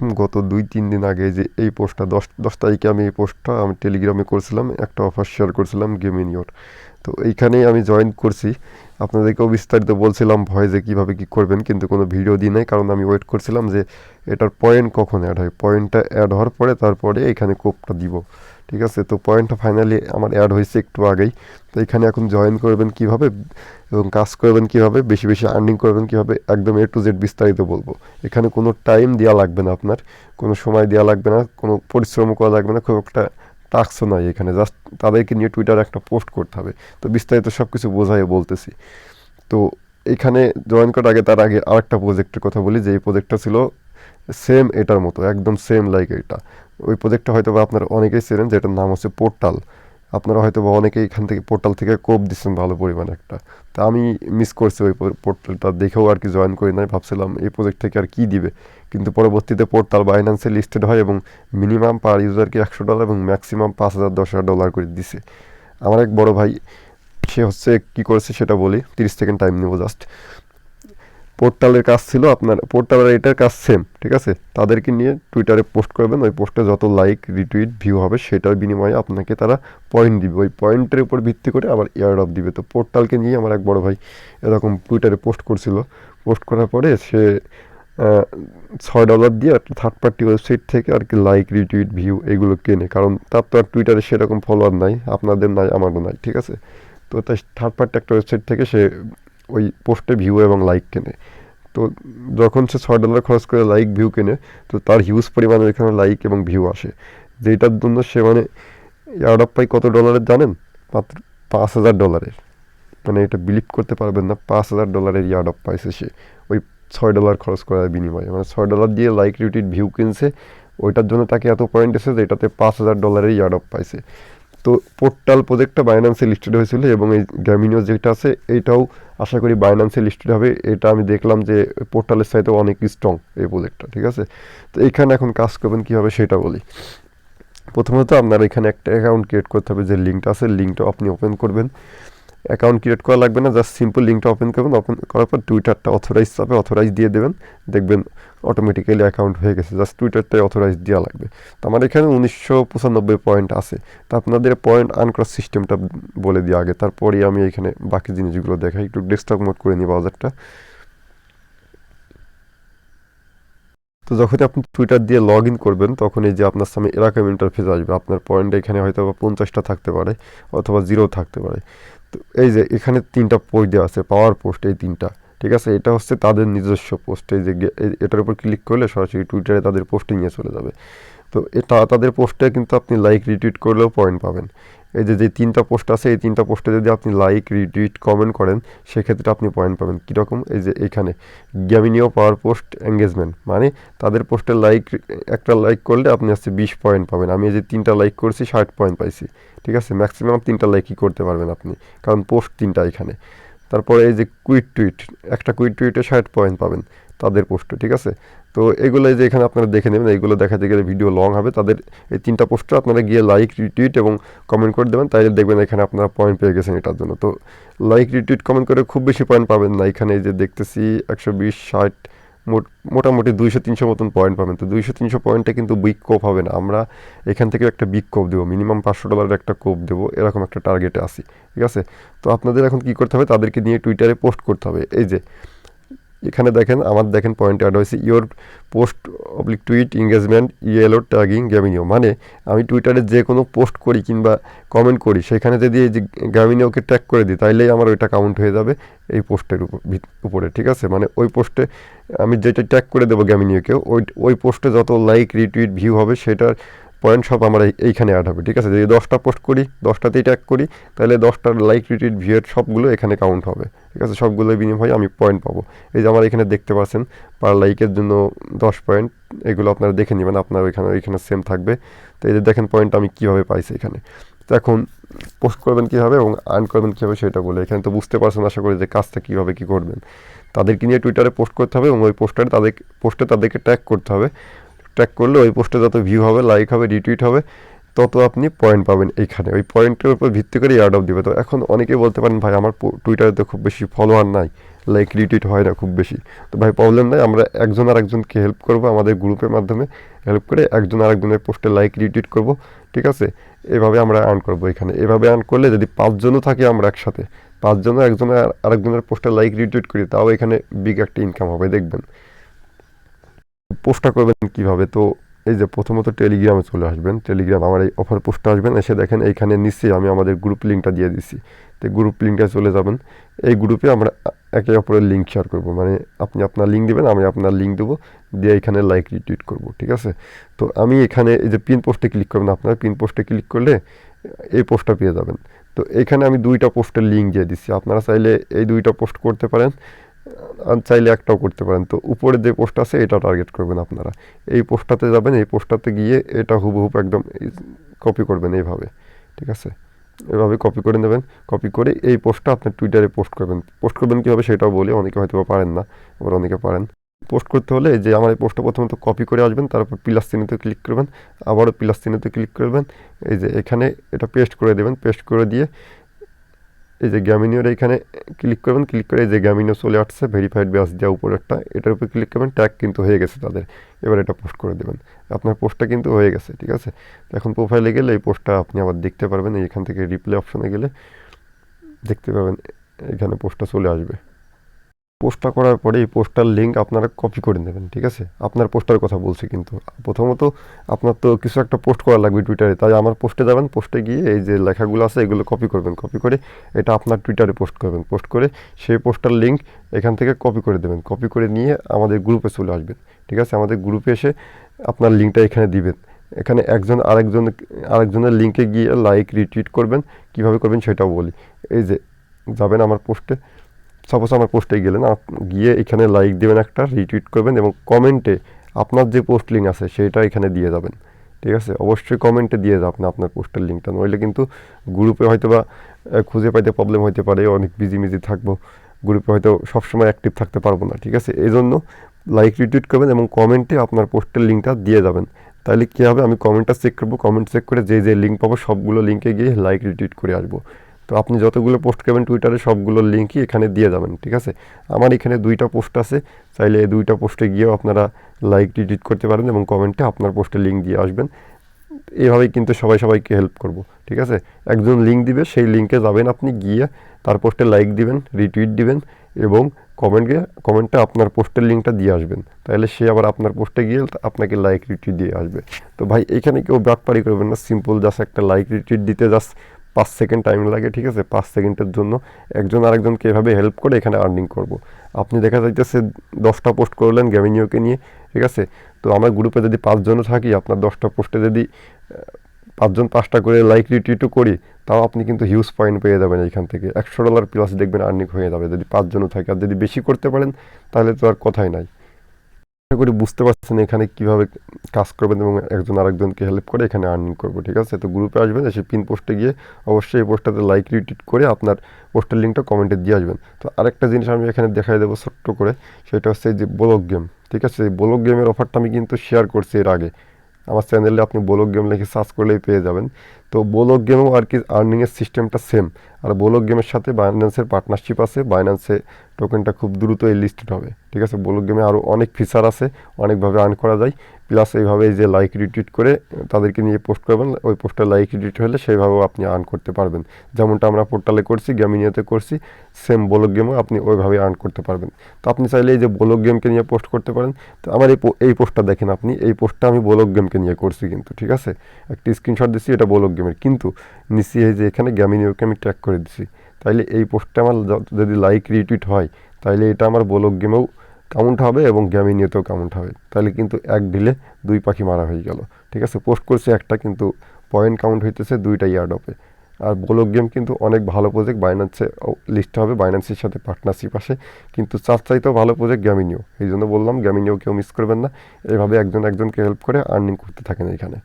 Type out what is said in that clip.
গত দুই, তিন দিন আগে যে এই পোস্টটা, দশ দশ তারিখে আমি এই পোস্টটা আমি টেলিগ্রামে করছিলাম, একটা অফার শেয়ার করছিলাম গেমিনিওর তো এইখানেই আমি জয়েন করছি। আপনাদেরকেও বিস্তারিত বলছিলাম ভয় যে কীভাবে কী করবেন, কিন্তু কোনো ভিডিও দিই নাই, কারণ আমি ওয়েট করছিলাম যে এটার পয়েন্ট কখন অ্যাড হয়। পয়েন্টটা অ্যাড হওয়ার পরে তারপরে এখানে কোপটা দিব। ঠিক আছে? তো পয়েন্টটা ফাইনালি আমার অ্যাড হয়েছে একটু আগেই। তো এখানে এখন জয়েন করবেন কীভাবে এবং কাজ করবেন কীভাবে, বেশি বেশি আর্নিং করবেন কীভাবে, একদম এ টু জেড বিস্তারিত বলব। এখানে কোনো টাইম দেওয়া লাগবে না আপনার, কোনো সময় দেওয়া লাগবে না, কোনো পরিশ্রম করা লাগবে না, খুব একটা টাস্কও নাই এখানে জাস্ট তাদেরকে নিয়ে টুইটারে একটা পোস্ট করতে হবে। তো বিস্তারিত সব কিছু বোঝাই বলতেছি। তো এখানে জয়েন করার আগে, তার আগে আরেকটা প্রজেক্টের কথা বলি, যে এই প্রজেক্টটা ছিল সেম এটার মতো, একদম সেম লাইক এটা। ওই প্রজেক্টটা হয়তো বা আপনারা অনেকেই চেনেন, যেটার নাম হচ্ছে পোর্টাল আপনারা হয়তো বা অনেকেই এখান থেকে পোর্টাল থেকে কোপ দিচ্ছেন ভালো পরিমাণে একটা। তা আমি মিস করছি ওই পোর্টালটা দেখেও আর কি জয়েন করি নাই, ভাবছিলাম এই প্রজেক্ট থেকে আর কি দিবে। কিন্তু পরবর্তীতে পোর্টাল বাইন্যান্সে লিস্টেড হয় এবং মিনিমাম পার ইউজারকে একশো ডলার এবং ম্যাক্সিমাম পাঁচ হাজার দশ হাজার ডলার করে দিছে। আমার এক বড় ভাই, সে হচ্ছে কি করেছে সেটা বলি, তিরিশ সেকেন্ড টাইম নেব জাস্ট পোর্টালের কাজ ছিল আপনার, পোর্টালের এটার কাজ সেম ঠিক আছে? তাদেরকে নিয়ে টুইটারে পোস্ট করবেন, ওই পোস্টে যত লাইক রিটুইট ভিউ হবে সেটার বিনিময়ে আপনাকে তারা পয়েন্ট দিবে। ওই পয়েন্টের উপর ভিত্তি করে আবার এয়ার অফ দিবে। তো পোর্টালকে নিয়ে আমার এক বড় ভাই এরকম টুইটারে পোস্ট করছিল। পোস্ট করার পরে সে ছয় ডলার দিয়ে একটা থার্ড পার্টি ওয়েবসাইট থেকে আর কি লাইক রিটুইট ভিউ এগুলো কেনে। কারণ তার তো আর টুইটারে সেরকম ফলোয়ার নাই, আপনাদের নাই, আমারও নাই, ঠিক আছে? তো তাই থার্ড পার্টি একটা ওয়েবসাইট থেকে সে ওই পোস্টে ভিউ এবং লাইক কেনে। তো যখন সে ছয় ডলার খরচ করে লাইক ভিউ কেনে, তো তার হিউজ পরিমাণে এখানে লাইক এবং ভিউ আসে। যেটার জন্য সে মানে ইয়ার্ড পাই কত ডলারের জানেন? মাত্র পাঁচ হাজার ডলারের মানে এটা বিলিভ করতে পারবেন না, পাঁচ হাজার ডলারের ইয়ার্ড অফ পাইছে সে। ওই ছয় ডলার খরচ করার বিনিময়ে। মানে ছয় ডলার দিয়ে লাইক রিউটিড ভিউ কিনছে, ওইটার জন্য তাকে এত পয়েন্ট এসেছে এটাতে পাঁচ হাজার ডলারের ইয়ার্ড অফ পাইছে। তো পোর্টাল প্রজেক্টটা বাইন্যান্সে লিস্টেড হয়েছিল এবং এই গ্যামিনিও যেটা আছে, এইটাও আশা করি বাইন্যান্সে লিস্টেড হবে। এটা আমি দেখলাম যে পোর্টালের সাইতেও অনেক স্ট্রং এই প্রজেক্টটা ঠিক আছে? তো এখানে এখন কাজ করবেন কীভাবে সেটা বলি। প্রথমত আপনার এখানে একটা অ্যাকাউন্ট ক্রিয়েট করতে হবে যে লিঙ্কটা আছে লিঙ্কটাও আপনি ওপেন করবেন। অ্যাকাউন্ট ক্রিয়েট করা লাগবে না জাস্ট সিম্পল লিঙ্কটা ওপেন করবেন ওপেন করার পর টুইটারটা অথরাইজ পাবে অথরাইজ দিয়ে দেবেন, দেখবেন অটোমেটিক্যালি অ্যাকাউন্ট হয়ে গেছে জাস্ট টুইটারটাই অথরাইজ দেওয়া লাগবে। তো আমার এখানে উনিশশো পঁচানব্বই পয়েন্ট আছে, তো আপনাদের পয়েন্ট আনক্রস সিস্টেমটা বলে দিই আগে, তারপরেই আমি এখানে বাকি জিনিসগুলো দেখাই, একটু ডেস্কটপ মোড করে নিই বাজারটা তো যখন আপনি টুইটার দিয়ে লগ ইন করবেন, তখন এই যে আপনার সামনে এরকম ইন্টারফেস আসবে, আপনার পয়েন্ট এখানে হয়তো বা পঞ্চাশটা থাকতে পারে, অথবা জিরো থাকতে পারে। তো এই যে এখানে তিনটা পোস্ট দেওয়া আছে পাওয়ার পোস্ট এই তিনটা, ঠিক আছে? এটা হচ্ছে তাদের নিজস্ব পোস্ট যে এটার উপর ক্লিক করলে সরাসরি টুইটারে তাদের পোস্টে নিয়ে চলে যাবে। তো এটা তাদের পোস্টে কিন্তু আপনি লাইক রিটুইট করলেও পয়েন্ট পাবেন। এই যে যে তিনটা পোস্ট আছে, এই তিনটা পোস্টে যদি আপনি লাইক রিটুইট কমেন্ট করেন, সেক্ষেত্রে আপনি পয়েন্ট পাবেন। কীরকম? এই যে, এখানে। গ্যামিনিও পাওয়ার পোস্ট এঙ্গেজমেন্ট মানে তাদের পোস্টে লাইক একটা লাইক করলে আপনি আসছে বিশ পয়েন্ট পাবেন। আমি এই যে তিনটা লাইক করছি, ষাট পয়েন্ট পাইছি। ঠিক আছে? ম্যাক্সিমাম তিনটা লাইকই করতে পারবেন আপনি। কারণ পোস্ট তিনটা এখানে। তারপরে এই যে কুইট টুইট একটা কুইট টুইটে ষাট পয়েন্ট পাবেন। তাদের পোস্ট ঠিক আছে? তো এগুলো যে এখানে আপনারা দেখে নেবেন, এইগুলো দেখাতে গেলে ভিডিও লং হবে। তাদের এই তিনটা পোস্টে আপনারা গিয়ে লাইক রিটুইট এবং কমেন্ট করে দেবেন, তাইলে দেখবেন এখানে আপনারা পয়েন্ট পেয়ে গেছেন এটার জন্য। তো লাইক রিটুইট কমেন্ট করে খুব বেশি পয়েন্ট পাবেন না। এখানে যে দেখতেছি, একশো বিশ, ষাট মোটামুটি দুইশো তিনশো মতন পয়েন্ট পাবেন। তো দুইশো তিনশো পয়েন্টে কিন্তু বিগ কোপ হবে না। আমরা এখান থেকে একটা বিগ কোপ দেবো। মিনিমাম পাঁচশো ডলারের একটা কোপ দেবো। এরকম একটা টার্গেটে আসি ঠিক আছে? তো আপনাদের এখন কী করতে হবে? তাদেরকে নিয়ে টুইটারে পোস্ট করতে হবে। এই যে এখানে দেখেন, আমার দেখেন পয়েন্ট অ্যাড হয়েছে ইয়োর পোস্ট অবলিক টুইট এঙ্গেজমেন্ট ইয়েলো ট্যাগিং গ্যামিনিও মানে আমি টুইটারে যে কোনো পোস্ট করি কিংবা কমেন্ট করি, সেখানে যদি এই যে গ্যামিনিওকে ট্যাগ করে দিই, তাইলেই আমার ওইটা কাউন্ট হয়ে যাবে এই পোস্টের উপরে ঠিক আছে? মানে ওই পোস্টে আমি যেটা ট্যাগ করে দেবো গ্যামিনিওকে ওই ওই পোস্টে যত লাইক রিটুইট ভিউ হবে, সেটার পয়েন্ট সব আমার এইখানে অ্যাড হবে, ঠিক আছে? যদি দশটা পোস্ট করি, দশটাতেই ট্যাগ করি, তাহলে দশটার লাইক রিটুইট ভিউয়ের সবগুলো এখানে কাউন্ট হবে, ঠিক আছে? সবগুলো বিনিময়ে আমি পয়েন্ট পাবো। এই যে আমার এখানে দেখতে পাচ্ছেন পার লাইকের জন্য দশ পয়েন্ট এগুলো আপনারা দেখে নেবেন, আপনার ওইখানে ওইখানে সেম থাকবে। তো এই যে দেখেন পয়েন্ট আমি কীভাবে পাইছি এখানে। তো এখন পোস্ট করবেন কীভাবে এবং আর্ন করবেন কীভাবে সেটা বলে, এখানে তো বুঝতে পারছেন আশা করি যে কাজটা কীভাবে কী করবেন। তাদেরকে নিয়ে টুইটারে পোস্ট করতে হবে এবং ওই পোস্টারে তাদের পোস্টে তাদেরকে ট্যাগ করতে হবে। ট্র্যাক করলে ওই পোস্টে যত ভিউ হবে লাইক হবে রিটুইট হবে, তত আপনি পয়েন্ট পাবেন এইখানে। ওই পয়েন্টের উপর ভিত্তি করে এয়ারড্রপ দিবে। তো এখন অনেকে বলতে পারেন, ভাই, আমার টুইটারে তো খুব বেশি ফলোয়ার নাই লাইক রিটুইট হয় না খুব বেশি। তো ভাই প্রবলেম নাই, আমরা একজন আর একজনকে হেল্প করব, আমাদের গ্রুপের মাধ্যমে হেল্প করে একজন আর একজনের পোস্টে লাইক রিটুইট করব, ঠিক আছে? এভাবে আমরা আর্ন করব এখানে। এভাবে আর্ন করলে যদি পাঁচজনও থাকি আমরা একসাথে, পাঁচজনও একজনের আরেকজনের পোস্টে লাইক রিটুইট করি, তাও এখানে বিগ একটা ইনকাম হবে, দেখবেন। পোস্টটা করবেন কীভাবে? তো এই যে প্রথমত টেলিগ্রামে চলে আসবেন। টেলিগ্রাম আমার এই অফার পোস্টে আসবেন। এসে দেখেন এইখানে নিশ্চয়ই আমি আমাদের গ্রুপ লিঙ্কটা দিয়ে দিছি। তো গ্রুপ লিঙ্কটা চলে যাবেন। এই গ্রুপে আমরা একে অপরের লিঙ্ক শেয়ার করব। মানে আপনি আপনার লিঙ্ক দেবেন, আমি আপনার লিঙ্ক দেবো। দিয়ে এখানে লাইক রিটুইট করব, ঠিক আছে? তো আমি এখানে এই যে পিন পোস্টে ক্লিক করবেন আপনারা পিন পোস্টে ক্লিক করলে এই পোস্টটা পেয়ে যাবেন। তো এখানে আমি দুইটা পোস্টের লিঙ্ক দিয়ে দিচ্ছি আপনারা চাইলে এই দুইটা পোস্ট করতে পারেন। চাইলে একটাও করতে পারেন। তো উপরে যে পোস্ট আছে, এটা টার্গেট করবেন আপনারা। এই পোস্টটাতে যাবেন, এই পোস্টটাতে গিয়ে এটা হুবহুব একদম কপি করবেন এইভাবে, ঠিক আছে? এভাবে কপি করে নেবেন। কপি করে এই পোস্টটা আপনার টুইটারে পোস্ট করবেন। পোস্ট করবেন কীভাবে সেটাও বলি, অনেকে হয়তো পারেন না, আবার অনেকে পারেন। পোস্ট করতে হলে যে আমার এই পোস্টটা প্রথমত কপি করে আসবেন, তারপর প্লাস চিহ্নতে ক্লিক করবেন, আবারও প্লাস চিহ্নতে ক্লিক করবেন। এই যে এখানে এটা পেস্ট করে দেবেন পেস্ট করে দিয়ে এই যে গ্যামিনিওর এইখানে ক্লিক করবেন ক্লিক করে এই যে গ্যামিনিও চলে আসছে ভেরিফাইড ব্যাস দেওয়া উপরেরটা, এটার উপর ক্লিক করবেন ট্যাগ কিন্তু হয়ে গেছে তাদের। এবার এটা পোস্ট করে দেবেন। আপনার পোস্টটা কিন্তু হয়ে গেছে, ঠিক আছে? এখন প্রোফাইলে গেলে এই পোস্টটা আপনি আবার দেখতে পারবেন, এইখান থেকে রিপ্লে অপশানে গেলে দেখতে পাবেন, এখানে পোস্টটা চলে আসবে। পোস্টটা করার পরে এই পোস্টার লিঙ্ক আপনারা কপি করে নেবেন, ঠিক আছে? আপনার পোস্টার কথা বলছি কিন্তু। প্রথমত আপনার তো কিছু একটা পোস্ট করা লাগবে টুইটারে তাই আমার পোস্টে যাবেন পোস্টে গিয়ে এই যে লেখাগুলো আছে, এগুলো কপি করবেন। কপি করে এটা আপনার টুইটারে পোস্ট করবেন। পোস্ট করে সেই পোস্টার লিঙ্ক এখান থেকে কপি করে দেবেন। কপি করে নিয়ে আমাদের গ্রুপে চলে আসবেন, ঠিক আছে? আমাদের গ্রুপে এসে আপনার লিঙ্কটা এখানে দিবেন। এখানে একজন আরেকজন, আরেকজনের লিঙ্কে গিয়ে লাইক রিটুইট করবেন। কীভাবে করবেন সেটাও বলি। এই যে যাবেন আমার পোস্টে সাপোজ আমার পোস্টে গেলেন গিয়ে এখানে লাইক দেবেন একটা রিটুইট করবেন এবং কমেন্টে আপনার যে পোস্ট লিঙ্ক আছে সেইটা এখানে দিয়ে যাবেন। ঠিক আছে? অবশ্যই কমেন্টে দিয়ে যাবেন আপনার পোস্টের লিঙ্কটা নইলে কিন্তু গ্রুপে হয়তো বা খুঁজে পাইতে প্রবলেম হতে পারে, অনেক বিজি মিজি থাকব। গ্রুপে হয়তো সবসময় অ্যাক্টিভ থাকতে পারব না, ঠিক আছে? এই জন্য লাইক রিটুইট করবেন এবং কমেন্টে আপনার পোস্টের লিঙ্কটা দিয়ে যাবেন। তাহলে কী হবে? আমি কমেন্টটা চেক করব। কমেন্ট চেক করে যে যে লিঙ্ক পাবো, সবগুলো লিঙ্কে গিয়ে লাইক রিটুইট করে আসব। তো আপনি যতগুলো পোস্ট করবেন টুইটারে সবগুলোর লিঙ্কই এখানে দিয়ে যাবেন, ঠিক আছে? আমার এখানে দুইটা পোস্ট আছে, চাইলে এই দুইটা পোস্টে গিয়েও আপনারা লাইক রিডিট করতে পারেন এবং কমেন্টে আপনার পোস্টে লিঙ্ক দিয়ে আসবেন। এভাবেই কিন্তু সবাই সবাইকে হেল্প করব, ঠিক আছে? একজন লিঙ্ক দিবে, সেই লিঙ্কে যাবেন আপনি, গিয়ে তার পোস্টে লাইক দিবেন রিটুইট দিবেন এবং কমেন্টে কমেন্টে আপনার পোস্টের লিঙ্কটা দিয়ে আসবেন। তাহলে সে আবার আপনার পোস্টে গিয়ে আপনাকে লাইক রিটুইট দিয়ে আসবে। তো ভাই, এখানে কেউ ব্যাপারই করবেন না সিম্পল জাস্ট একটা লাইক রিটুইট দিতে জাস্ট পাঁচ সেকেন্ড টাইম লাগে, ঠিক আছে? পাঁচ সেকেন্ডের জন্য একজন আরেকজনকে এভাবে হেল্প করে এখানে আর্নিং করব। আপনি দেখা যাইতেছে দশটা পোস্ট করলেন গ্যামিনিওকে নিয়ে, ঠিক আছে? তো আমার গ্রুপে যদি পাঁচজনও থাকি, আপনার দশটা পোস্টে যদি পাঁচজন পাঁচটা করে লাইক রিটুইটও করি, তাও আপনি কিন্তু হিউজ পয়েন্ট পেয়ে যাবেন এইখান থেকে। একশো ডলার প্লাস দেখবেন আর্নিং হয়ে যাবে। যদি পাঁচজনও থাকে, আর যদি বেশি করতে পারেন, তাহলে তো আর কথাই নাই। আশা করি বুঝতে পারছেন এখানে কীভাবে কাজ করবেন এবং একজন আরেকজনকে হেল্প করে এখানে আর্নিং করব, ঠিক আছে? তো গ্রুপে আসবেন, এসে পিন পোস্টে গিয়ে অবশ্যই এই পোস্টটাতে লাইক রিটুইট করে আপনার পোস্টের লিঙ্কটা কমেন্টে দিয়ে আসবেন। তো আরেকটা জিনিস আমি এখানে দেখাই দেবো ছোট্ট করে, সেটা হচ্ছে যে ব্লক গেম ঠিক আছে? এই ব্লক গেমের অফারটা আমি কিন্তু শেয়ার করছি এর আগে। আমার চ্যানেলে আপনি বোলক গেম লিখে সার্চ করলেই পেয়ে যাবেন। তো বোলক গেমেও আর কি আর্নিংয়ের সিস্টেমটা সেম আর বোলক গেমের সাথে বাইন্যান্সের পার্টনারশিপ আছে। বাইন্যান্সে টোকেনটা খুব দ্রুতই লিস্টেড হবে। ঠিক আছে? বোলক গেমে আরও অনেক ফিচার আছে। অনেকভাবে আর্ন করা যায়। প্লাস এইভাবে যে লাইক রিটুইট করে তাদেরকে নিয়ে পোস্ট করবেন, ওই পোস্টে লাইক রিটুইট হলে সেইভাবেও আপনি আর্ন করতে পারবেন। যেমনটা আমরা পোর্টালে করছি গ্যামিনিয়াতে করছি সেম ব্লক গেমও আপনি ওইভাবে আর্ন করতে পারবেন। তো আপনি চাইলে এই যে ব্লক গেমকে নিয়ে পোস্ট করতে পারেন। তো আমার এই এই পোস্টটা দেখেন আপনি, এই পোস্টটা আমি ব্লক গেমকে নিয়ে করছি কিন্তু, ঠিক আছে? একটি স্ক্রিনশট দিচ্ছি, এটা ব্লক গেমের কিন্তু নিচে এই যে এখানে গ্যামিনিওকে আমি ট্র্যাক করে দিচ্ছি। তাইলে এই পোস্টটা আমার যদি লাইক রিটুইট হয়, তাইলে এটা আমার ব্লক গেমেও কাউন্ট হবে এবং গ্যামিনিওতেও কাউন্ট হবে। তাহলে কিন্তু এক ডিলে দুই পাখি মারা হয়ে গেল। ঠিক আছে? পোস্ট করছে একটা কিন্তু পয়েন্ট কাউন্ট হইতেছে দুইটা ইয়ার্ডপে আর ব্লক গেম কিন্তু অনেক ভালো প্রজেক্ট বাইন্যান্সে লিস্ট হবে বাইন্যান্সের সাথে পার্টনারশিপ আসে। কিন্তু চার চাইতেও ভালো প্রজেক্ট গ্যামিনিও এই জন্য বললাম গ্যামিনিও কেউ মিস করবেন না। এভাবে একজন একজনকে হেল্প করে আর্নিং করতে থাকেন এখানে।